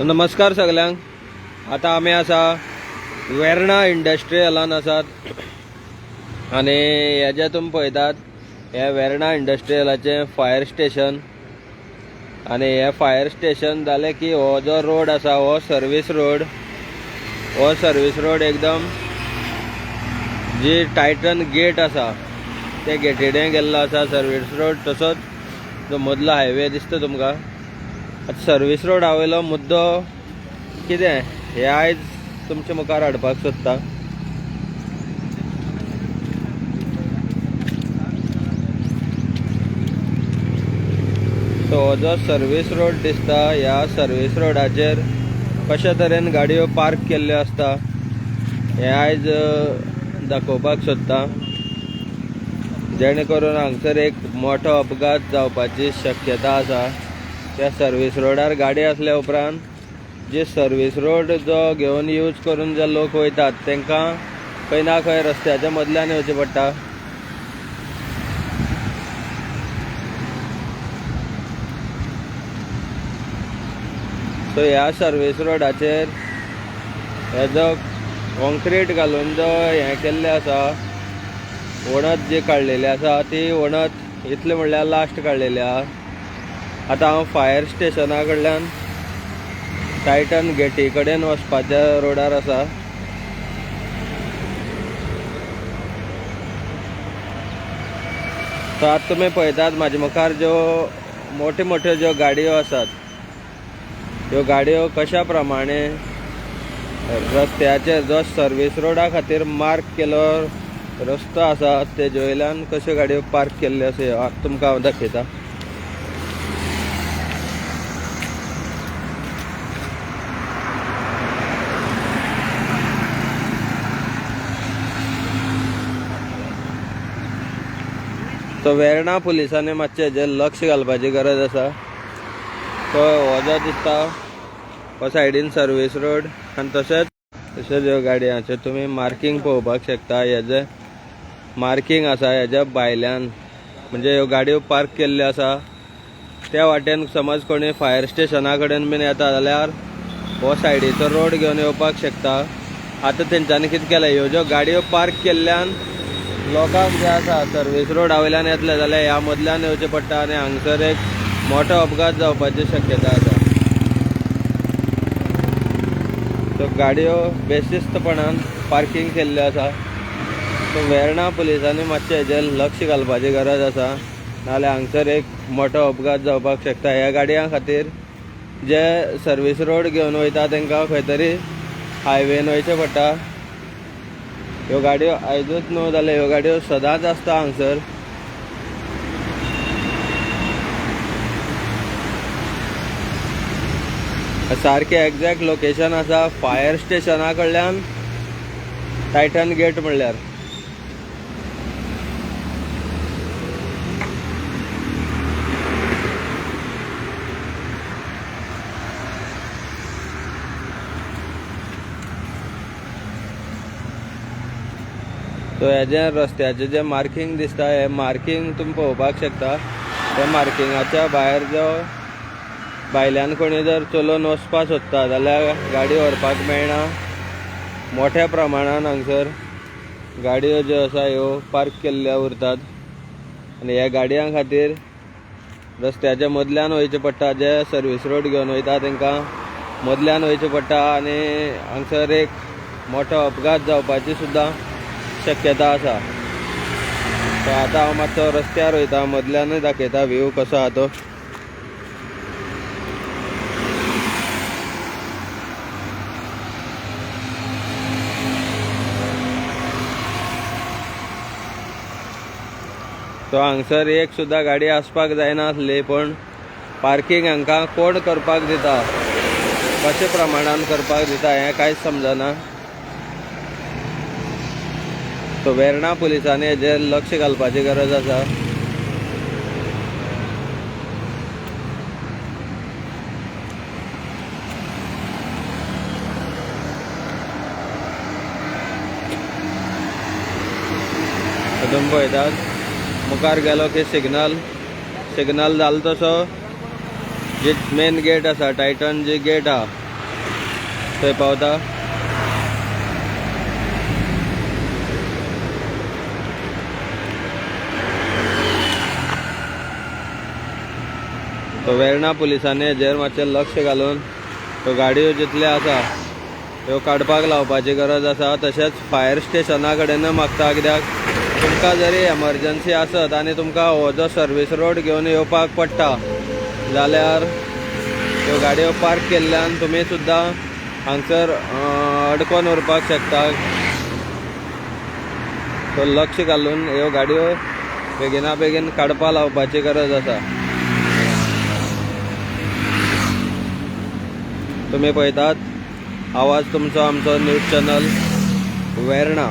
So नमस्कार सगल्यांक आतां आमी आसा वेर्णा इंडस्ट्रियलान आसात आनी हे जे तुमी पळयतात हे वेर्णा इंडस्ट्रियलाचें फायर स्टेशन. आनी हे फायर स्टेशन जालें की हो जो रोड आसा हो सर्वीस रोड. हो सर्वीस रोड एकदम जी टायटन गेट आसा ते गेटीडे गेल्लो आसा सर्वीस रोड. तसोच जो मदलो हायवे दिसता तुमकां. आतां सर्वीस रोडा वयलो मुद्दो कितें हे आयज तुमच्या मुखार हाडपाक सोदता. सो हो जो सर्वीस रोड दिसता ह्या सर्वीस रोडाचेर कशा तरेन गाडयो पार्क केल्ल्यो आसता हे आयज दाखोवपाक सोदता. जेणे करून हांगसर एक मोठो अपघात जावपाची शक्यता आसा. त्या सर्वीस रोडार गाडी आसल्या उपरांत जे सर्वीस रोड जो घेवन यूज करून जे लोक वयतात तांकां खंय ना खंय रस्त्याच्या मदल्यान येवचें पडटा. सो ह्या सर्वीस रोडाचेर हे जो कॉन्क्रीट घालून जो हें केल्लें आसा वणत जी काडलेली आसा ती वणत इतलें म्हणल्यार लास्ट काडलेली आहा आतां हांव फायर स्टेशना कडल्यान टायटन गेटी कडेन वचपाच्या रोडार आसा. सो आतां तुमी पळयतात म्हाजे मुखार ज्यो मोठ्यो मोठ्यो ज्यो गाडयो आसात ह्यो गाडयो कशा प्रमाणे रस्त्याचेर जो सर्वीस रोडा खातीर मार्क केलो रस्तो आसा तेजे वयल्यान कश्यो गाडयो पार्क केल्ल्यो आसा तुमकां हांव दाखयतां. सो वेर्णा पुलिसांनी मातशें हेजेर लक्ष घालपाची गरज आसा तो हो जो दिसता हो सायडीन सर्वीस रोड आनी तशेंच तशेंच ह्यो गाडयांचे तुमी मार्कींग पळोवपाक शकता हेजे मार्कींग आसा हेज्या भायल्यान म्हणजे ह्यो गाडयो पार्क केल्ल्यो आसा त्या वाटेन समज कोणी फायर स्टेशना कडेन बीन येता जाल्यार हो सायडीचो रोड घेवन येवपाक शकता आतां तेंच्यांनी कितें केलें ह्यो ज्यो गाडयो पार्क केल्ल्यान लोकांक जे आसा सर्वीस रोडा वयल्यान येतले जाल्यार ह्या मदल्यान येवचें पडटा आनी हांगसर एक मोठो अपघात जावपाची शक्यता आसा. सो गाडयो बेशिस्तपणान पार्किंग केल्ल्यो आसा. सो वेर्णा पुलिसांनी मातशें हेजेर लक्ष घालपाची गरज आसा. नाल्यार हांगसर एक मोठो अपघात जावपाक शकता. ह्या गाडयां खातीर जे सर्वीस रोड घेवन वयता तांकां खंय तरी हायवेन वयचें पडटा. ह्यो गाडयो आयजूच न्हू जाल्यार ह्यो गाडयो सदांच आसता हांगसर. सारकें एग्जॅक्ट लोकेशन आसा फायर स्टेशना कडल्यान टायटन गेट म्हणल्यार. सो हेजें रस्त्याचें जें मार्कींग दिसता हें मार्कींग तुमी पळोवपाक शकता. त्या मार्किंगाच्या भायर जो भायल्यान कोणी जर चलोवन वचपाक सोदता जाल्यार गाडी व्हरपाक मेळना. मोठ्या प्रमाणान हांगसर गाडयो ज्यो आसा ह्यो पार्क केल्ल्या उरतात. आनी ह्या गाडयां खातीर रस्त्याच्या मदल्यान वयचें पडटा जे सर्वीस रोड घेवन वयता तांकां मदल्यान वयचें पडटा. आनी हांगसर एक मोठो अपघात जावपाची सुद्दां शक्यता आसा सो आतां हांव मातसो रस्त्यार वयता मदल्यानूय दाखयता व्यू कसो आहा तो. सो हांगसर एक सुद्दां गाडी आसपाक जायना आसली पण पार्किंग हांकां कोण करपाक दिता? कशे प्रमाणान करपाक दिता हें कांयच समजना. सो वेर्णा पुलिसांनी हेजेर लक्ष घालपाची गरज आसा. तुमी पळयतात मुखार गेलो की सिग्नल. सिग्नल जालो तसो जी मेन गेट आसा टायटन जी गेट आहा थंय पावता. तो वेर्णा पुलिसांनी हेजेर मातशें लक्ष घालून त्यो गाडयो जितल्यो आसा त्यो काडपाक लावपाची गरज आसा तशेंच फायर स्टेशना कडेन मागता कित्याक? तुमकां जरी एमर्जन्सी आसत आनी तुमकां हो जो सर्वीस रोड घेवन येवपाक पडटा जाल्यार त्यो गाडयो पार्क केल्ल्यान तुमी सुद्दां हांगसर अडकोन उरपाक शकता. सो लक्ष घालून ह्यो गाडयो बेगिना बेगीन काडपा लावपाची गरज आसा. तुम्ही पळयतात आवाज तुमचो आमचो न्यूज चॅनल वेर्णा.